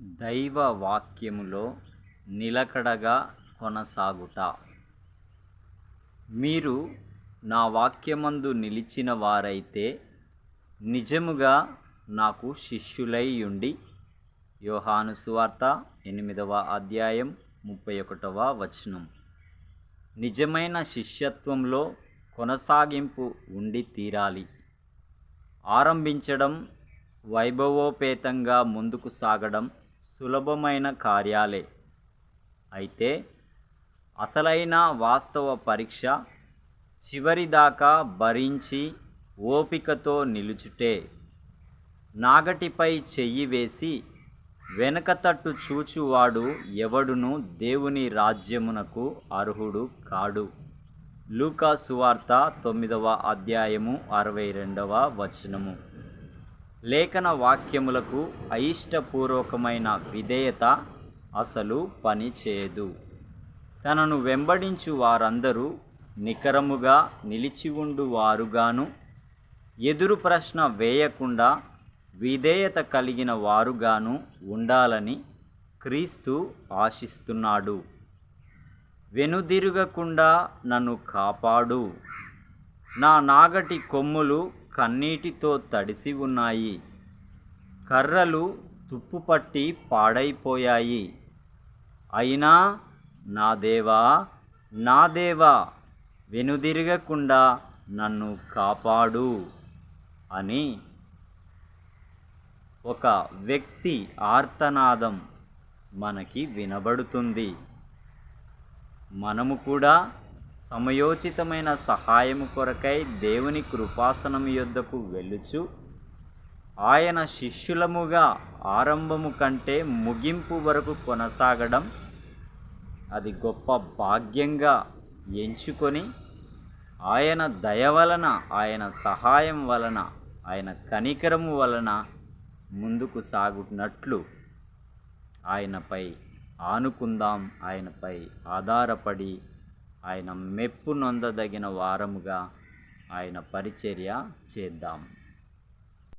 దైవ వాక్యములో నిలకడగా కొనసాగుట. మీరు నా వాక్యమందు నిలిచిన వారైతే నిజముగా నాకు శిష్యులై ఉండి యోహాను సువార్త ఎనిమిదవ అధ్యాయం ముప్పై ఒకటవ వచనం. నిజమైన శిష్యత్వంలో కొనసాగింపు ఉండి తీరాలి. ఆరంభించడం వైభవోపేతంగా ముందుకు సాగడం సులభమైన కార్యాలే. అయితే అసలైన వాస్తవ పరీక్ష చివరిదాకా భరించి ఓపికతో నిలుచుటే నాగటిపై చెయ్యి వేసి వెనక తట్టు చూచువాడు ఎవడును దేవుని రాజ్యమునకు అర్హుడు కాడు. లూకా సువార్త తొమ్మిదవ అధ్యాయము అరవై రెండవ వచనము. లేఖన వాక్యములకు అయిష్టపూర్వకమైన విధేయత అసలు పనిచేయదు. తనను వెంబడించు వారందరూ నికరముగా నిలిచి ఉండు వారుగాను ఎదురు ప్రశ్న వేయకుండా విధేయత కలిగిన వారుగాను ఉండాలని క్రీస్తు ఆశిస్తున్నాడు. వెనుదిరగకుండా నన్ను కాపాడు. నా నాగటి కొమ్ములు కన్నీటితో తడిసి ఉన్నాయి. కర్రలు తుప్పుపట్టి పాడైపోయాయి. అయినా నా దేవా నా దేవా వెనుదిరగకుండా నన్ను కాపాడు అని ఒక వ్యక్తి ఆర్తనాదం మనకి వినబడుతుంది. మనము కూడా సమయోచితమైన సహాయము కొరకై దేవుని కృపాసనం యొద్దకు వెళ్ళుచు ఆయన శిష్యులముగా ఆరంభము కంటే ముగింపు వరకు కొనసాగడం అది గొప్ప భాగ్యంగా ఎంచుకొని ఆయన దయ వలన ఆయన సహాయం వలన ఆయన కనికరము వలన ముందుకు సాగునట్లు ఆయనపై ఆనుకుందాం ఆయనపై ఆధారపడి ఆయన మెప్పు నొందదగిన వారముగా ఆయన పరిచర్య చేద్దాం.